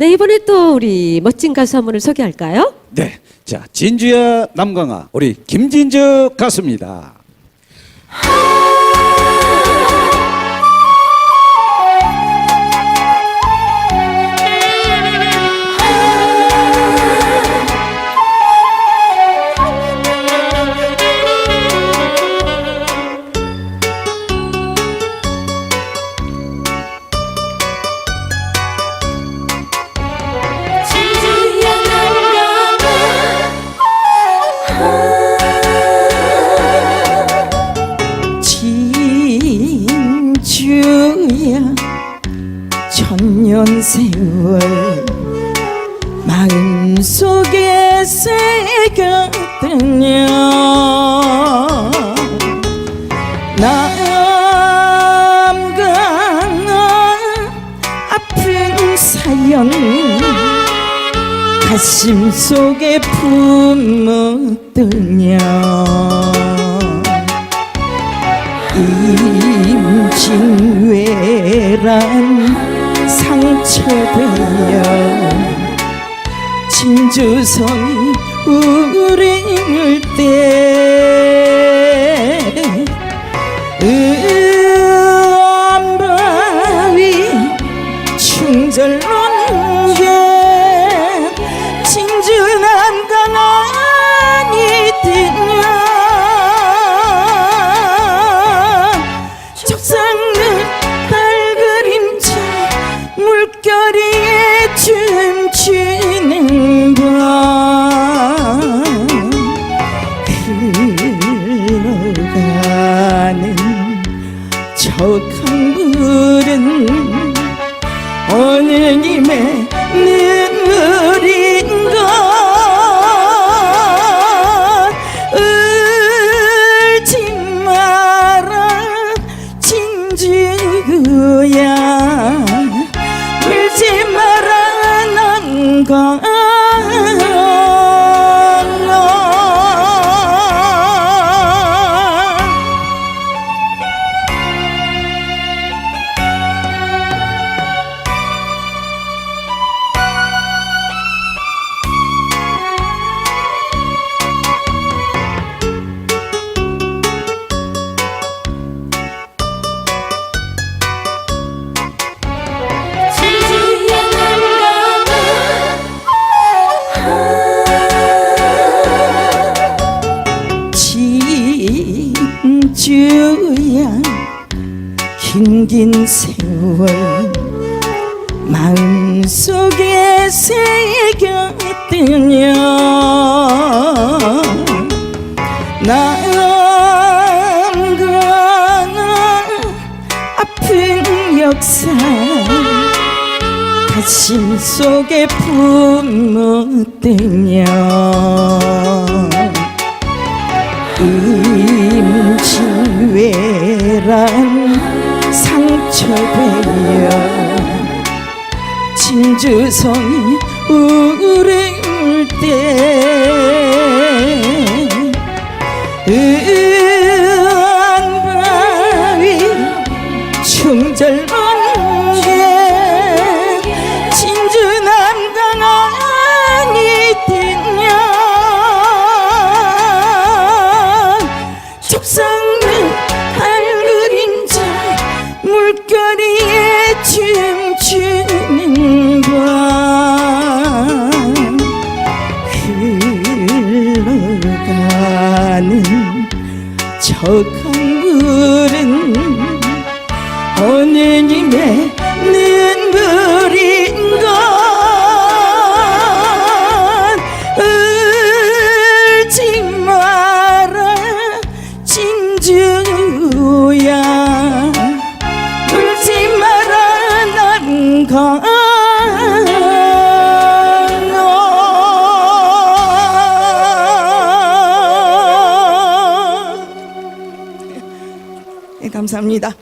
네, 이번에 또 우리 멋진 가수 한 분을 소개할까요? 네. 자, 진주야 남강아 우리 김진주 가수입니다. 5년 세월 마음속에 새겼더냐 남과 나 아픈 사연 가슴 속에 품었더냐 되어 진주성이 우릴 때 음바위 충절 저 강물은 어느 님의 눈물인가? 울지 마라 진주야 주야 긴긴 세월 마음속에 새겼더냐 남가나 아픈 역사 가심 속에 품었더냐 임진 왜란 상처되어 진주성이 우를 때 저 강물은 어느 님의 감사합니다.